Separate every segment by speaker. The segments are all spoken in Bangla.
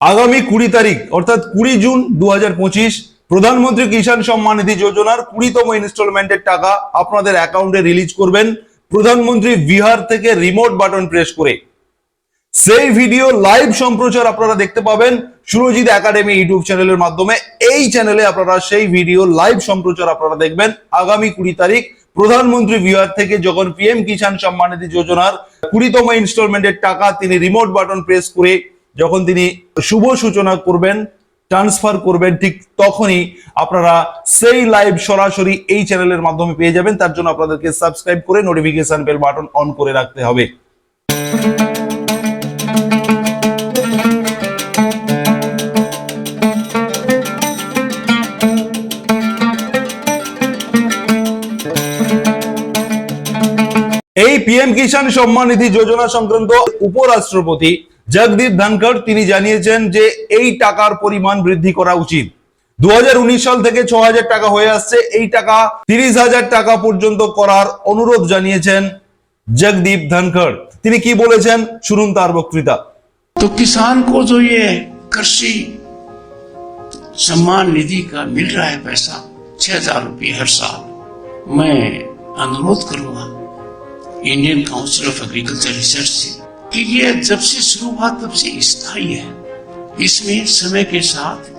Speaker 1: আগামী কুড়ি তারিখ, অর্থাৎ কুড়ি জুন দু হাজার পঁচিশ, প্রধানমন্ত্রী কিষাণ সম্মান নিধি যোজনার কুড়িতম ইনস্টলমেন্টের টাকা আপনাদের অ্যাকাউন্টে রিলিজ করবেন। প্রধানমন্ত্রী বিহার থেকে রিমোট বাটন প্রেস করে। সেই ভিডিও লাইভ সম্প্রচার আপনারা দেখতে পাবেন সুরজিৎ একাডেমি ইউটিউব চ্যানেলের মাধ্যমে। এই চ্যানেলে আপনারা সেই ভিডিও লাইভ সম্প্রচার আপনারা দেখবেন আগামী কুড়ি তারিখ। প্রধানমন্ত্রী বিহার থেকে যখন পিএম কিষাণ সম্মান নিধি যোজনার কুড়িতম ইনস্টলমেন্টের টাকা তিনি রিমোট বাটন প্রেস করে যখন তিনি শুভ সূচনা করবেন ট্রান্সফার করবেন, ঠিক তখনই আপনারা সেই লাইভ সরাসরি এই চ্যানেলের মাধ্যমে পেয়ে যাবেন। তার জন্য আপনাদেরকে সাবস্ক্রাইব করে নোটিফিকেশন বেল বাটন অন করে রাখতে হবে। এই পিএম কিষাণ সম্মান নিধি যোজনা সংক্রান্ত উপরাষ্ট্রপতি জগদীপ ধনখড় তিনি জানিয়েছেন যে এই টাকার পরিমাণ বৃদ্ধি করা উচিত দু সাল থেকে ছ হাজার টাকা হয়ে আসছে এই টাকা তিরিশ হাজার টাকা পর্যন্ত করার অনুরোধ জানিয়েছেন জগদীপ ধনখড় তিনি কি বলেছেন শুনুন তার বক্তৃতা
Speaker 2: तो किसान को जो ये कृषि सम्मान निधि का मिल रहा है पैसा छह हजार रुपये हर साल मैं अनुरोध करूंगा Indian Council of Agriculture Research से कि ये जब से शुरू हुआ तब से स्थायी है। इसमें समय के साथ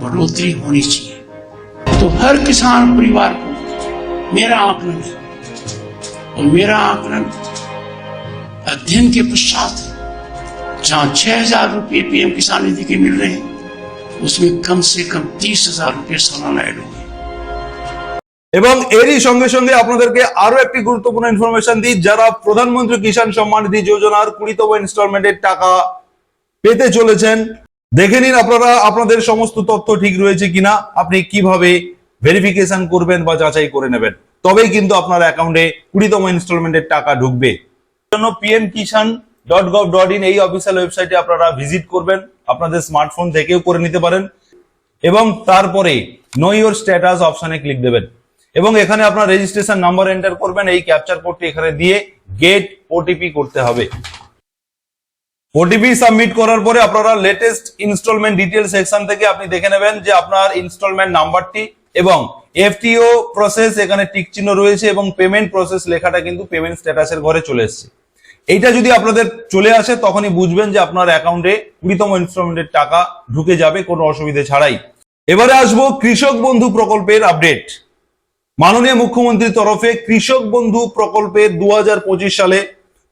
Speaker 2: बढ़ोतरी होनी चाहिए। तो हर किसान परिवार को मेरा आकलन है और मेरा आकलन अध्ययन के पश्चात जहाँ छह हज़ार रुपये पीएम किसान निधि के मिल रहे हैं, उसमें कम से कम तीस हज़ार रुपये सालाना ऐड होंगे
Speaker 1: এবং এরই সঙ্গে সঙ্গে আপনাদেরকে আরও একটি গুরুত্বপূর্ণ ইনফরমেশন দিই। যারা প্রধানমন্ত্রী কিষাণ সম্মান নিধি যোজনার কুড়িতম ইনস্টলমেন্টের টাকা পেতে চলেছেন, দেখে নিন আপনারা আপনাদের সমস্ত তথ্য ঠিক রয়েছে কিনা, আপনি কীভাবে ভেরিফিকেশন করবেন বা যাচাই করে নেবেন। তবেই কিন্তু আপনার অ্যাকাউন্টে কুড়িতম ইনস্টলমেন্টের টাকা ঢুকবে। জন্য PM Kisan dot gov dot in এই অফিসিয়াল ওয়েবসাইটে আপনারা ভিজিট করবেন, আপনাদের স্মার্টফোন থেকেও করে নিতে পারেন এবং তারপরে নো ইওর স্ট্যাটাস অপশনে ক্লিক দেবেন। এবং এখানে আপনার রেজিস্ট্রেশন নাম্বার এন্টার করবেন, এই ক্যাপচার কোডটি এখানে দিয়ে গেট ওটিপি করতে হবে। ওটিপি সাবমিট করার পরে আপনারা লেটেস্ট ইনস্টলমেন্ট ডিটেল সেকশন থেকে আপনি দেখে নেবেন যে আপনার ইনস্টলমেন্ট নাম্বারটি এবং এফটিও প্রসেস এখানে টিক চিহ্ন রয়েছে এবং পেমেন্ট প্রসেস লেখাটা কিন্তু পেমেন্ট স্ট্যাটাসের ঘরে চলে এসেছে। এইটা যদি আপনাদের চলে আসে, তখনই বুঝবেন যে আপনার অ্যাকাউন্টে কুড়িতম ইনস্টলমেন্টের টাকা ঢুকে যাবে, কোনো অসুবিধে ছাড়াই। এবারে আসব কৃষক বন্ধু প্রকল্পের আপডেট মাননীয় মুখ্যমন্ত্রীর তরফে কৃষক বন্ধু প্রকল্পে দুহাজার পঁচিশ সালে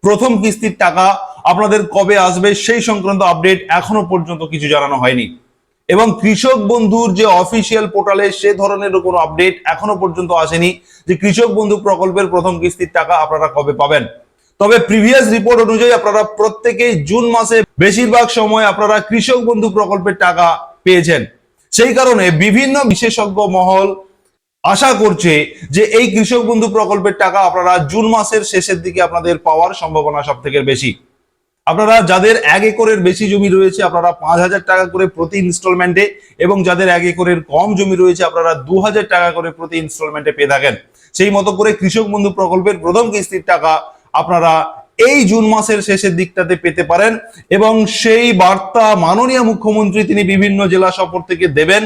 Speaker 1: প্রথম কিস্তির টাকা আপনাদের কবে আসবে সেই সংক্রান্ত আপডেট এখনও পর্যন্ত কিছু জানানো হয়নি। এবং কৃষক বন্ধুর যে অফিসিয়াল পোর্টালে সে ধরনের কোনো আপডেট এখনও পর্যন্ত আসেনি যে কৃষক বন্ধু প্রকল্পের প্রথম কিস্তির টাকা আপনারা কবে পাবেন। তবে প্রিভিয়াস রিপোর্ট অনুযায়ী আপনারা প্রত্যেকেই জুন মাসে বেশিরভাগ সময় আপনারা কৃষক বন্ধু প্রকল্পের টাকা পেয়েছেন। সেই কারণে বিভিন্ন বিশেষজ্ঞ মহল আশা করছে যে এই কৃষক বন্ধু প্রকল্পের টাকা আপনারা জুন মাসের শেষের দিকে আপনাদের পাওয়ার সম্ভাবনা সব থেকে বেশি। আপনারা যাদের এক একরের বেশি জমি রয়েছে, আপনারা পাঁচ হাজার টাকা করে প্রতি ইনস্টলমেন্টে এবং যাদের এক একরের কম জমি রয়েছে, আপনারা দু হাজার টাকা করে প্রতি ইনস্টলমেন্টে পেয়ে থাকেন। সেই মতো করে কৃষক বন্ধু প্রকল্পের প্রথম কিস্তির টাকা আপনারা এই জুন মাসের শেষের দিকটাতে পেতে পারেন এবং সেই বার্তা মাননীয় মুখ্যমন্ত্রী, তিনি বিভিন্ন জেলা সফর থেকে দেবেন।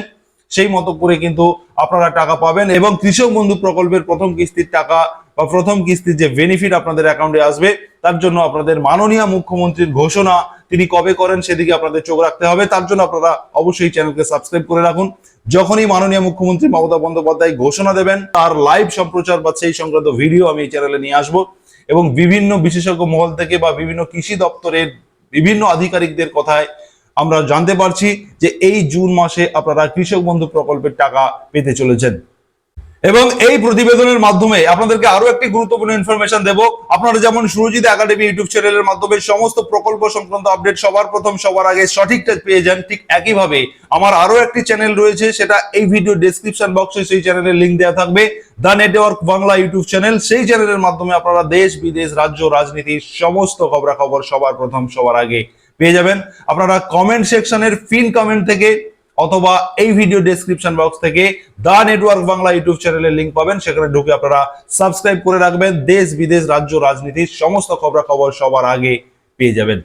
Speaker 1: সেই মতো করে কিন্তু আপনারা টাকা পাবেন এবং কৃষক বন্ধু প্রকল্পের প্রথম কিস্তির টাকা বা প্রথম কিস্তির যে বেনিফিট আপনাদের অ্যাকাউন্টে আসবে, তার জন্য আপনাদের মাননীয় মুখ্যমন্ত্রীর ঘোষণা তিনি কবে করেন সেদিকে আপনাদের চোখ রাখতে হবে। তার জন্য আপনারা অবশ্যই চ্যানেলকে সাবস্ক্রাইব করে রাখুন। যখনই মাননীয় মুখ্যমন্ত্রী মমতা বন্দ্যোপাধ্যায় ঘোষণা দেবেন, তার লাইভ সম্প্রচার বা সেই সংক্রান্ত ভিডিও আমি এই চ্যানেলে নিয়ে আসব এবং বিভিন্ন বিশেষজ্ঞ মহল থেকে বা বিভিন্ন কৃষি দপ্তরের বিভিন্ন আধিকারিকদের কথায় আমরা জানতে পারছি যে এই জুন মাসে আপনারা কৃষক বন্ধু প্রকল্পের টাকা পেতে চলেছেন। এবং এই প্রতিবেদনের মাধ্যমে আপনাদেরকে আরও একটি গুরুত্বপূর্ণ ইনফরমেশন দেব। আপনারা যেমন সুরজিৎ একাডেমি ইউটিউব চ্যানেলের মাধ্যমে সমস্ত প্রকল্প সংক্রান্ত আপডেট সবার প্রথম সবার আগে সঠিকটা পেয়ে যান, ঠিক একইভাবে আমার আরও একটি চ্যানেল রয়েছে, সেটা এই ভিডিও ডেসক্রিপশন বক্সে সেই চ্যানেলের লিঙ্ক দেওয়া থাকবে। The network Bangla YouTube channel সেই চ্যানেলের মাধ্যমে আপনারা দেশ, বিদেশ, রাজ্য, রাজনীতির সমস্ত খবরাখবর সবার প্রথম সবার আগে পেয়ে যাবেন। আপনারা কমেন্ট সেকশনের পিন কমেন্ট থেকে অথবা এই ভিডিও ডেসক্রিপশন বক্স থেকে দা নেটওয়ার্ক বাংলা ইউটিউব চ্যানেলের লিংক পাবেন। সেখানে ঢুকে আপনারা সাবস্ক্রাইব করে রাখবেন। দেশ, বিদেশ, রাজ্য, রাজনীতির সমস্ত খবরাখবর সবার আগে পেয়ে যাবেন।